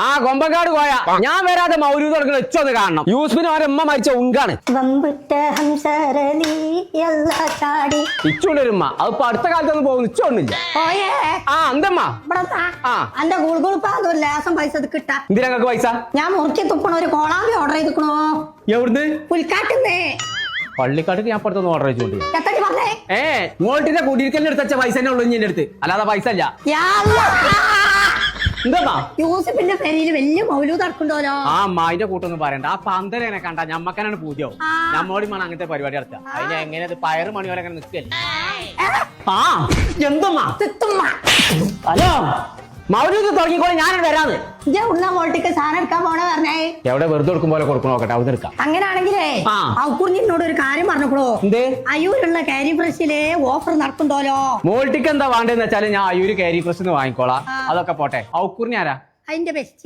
ആ കൊമ്പക്കാട് പോയാ. ഞാൻ വരാതെ മൗലൂദ് നടക്കുന്ന എച്ചൊന്ന് കാണണം. യൂസ്ഫിന് അവരെ ഉമ്മ മരിച്ച ഉങ്കാണ്. ഇച്ചുണ്ടൊരുമ്മ അതിപ്പോ അടുത്ത കാലത്തൊന്നും പോകുന്നു ഇച്ചൊന്നില്ല ഓയേ. ആ എന്തമ്മ. അന്റെ ഗുൾഗുളിപ്പാന്ന് ഒരു ലേസം പൈസ കിട്ടാ. എന്തിനാ നിങ്ങൾക്ക് പൈസ? ഞാൻ മുറുക്കി തുപ്പണ ഒരു കോളാമ്പി ഓർഡർ ചെയ്തിക്കണോ എവിടുന്ന്? പുൽക്കാട്ടുന്നേ. പള്ളിക്കാട്ടിക്ക് ഞാൻ പുറത്തൊന്ന് ഓർഡർ ചെയ്തോണ്ട് ഏ മോൾട്ടിന്റെ കുടിയിരിക്കലിന് എടുത്ത പൈസ തന്നെ ഉള്ളു ഇനി എന്റെ അടുത്ത്. അല്ലാതെ പൈസ അല്ല യാ അല്ലാ. എന്താ യൂസഫിന്റെ പേരിൽ വലിയ മൗലൂദ് നടക്കണ്ടോലോ ആ അമ്മായിന്റെ കൂട്ടൊന്നും പറയണ്ട. ആ പന്തലേനെ കണ്ട ഞമ്മക്കനാണ് പൂജ്യം. ആ. മണ വേണം അങ്ങനത്തെ പരിപാടി നടത്തുക അതിന് എങ്ങനെ അത് പയറ് മണി പോലെ അങ്ങനെ നിൽക്കല്ലേ ആ. എന്തമ്മാ ഹലോ? മൗലൂദ് തുടങ്ങിക്കോളെ ഞാൻ വരാന്ന്. ഞാൻ ഉള്ള വോട്ടിക്ക് സാധനം എടുക്കാൻ പോണ പറഞ്ഞേ. എവിടെ വെറുതെ കൊടുക്കും പോലെ കൊടുക്കണം നോക്കട്ടെ അവിടെ എടുക്കാം. അങ്ങനാണെങ്കിലേ ആ. ഔക്കുറിഞ്ഞിനോട് ഒരു കാര്യം പറഞ്ഞോളൂ എന്തേ? അയ്യൂരുള്ള കാരി ഫ്രഷിലെ ഓഫർ നടക്കുണ്ടോലോ മോൾട്ടിക്ക് എന്താ വേണ്ടതെന്ന് വെച്ചാൽ ഞാൻ അയ്യൂര് കാരി പ്രസ് വാങ്ങിക്കോളാം. ആ. അതൊക്കെ പോട്ടെ. ഔക്കൂറിന് ആരാ? അതിന്റെ ബെസ്റ്റ്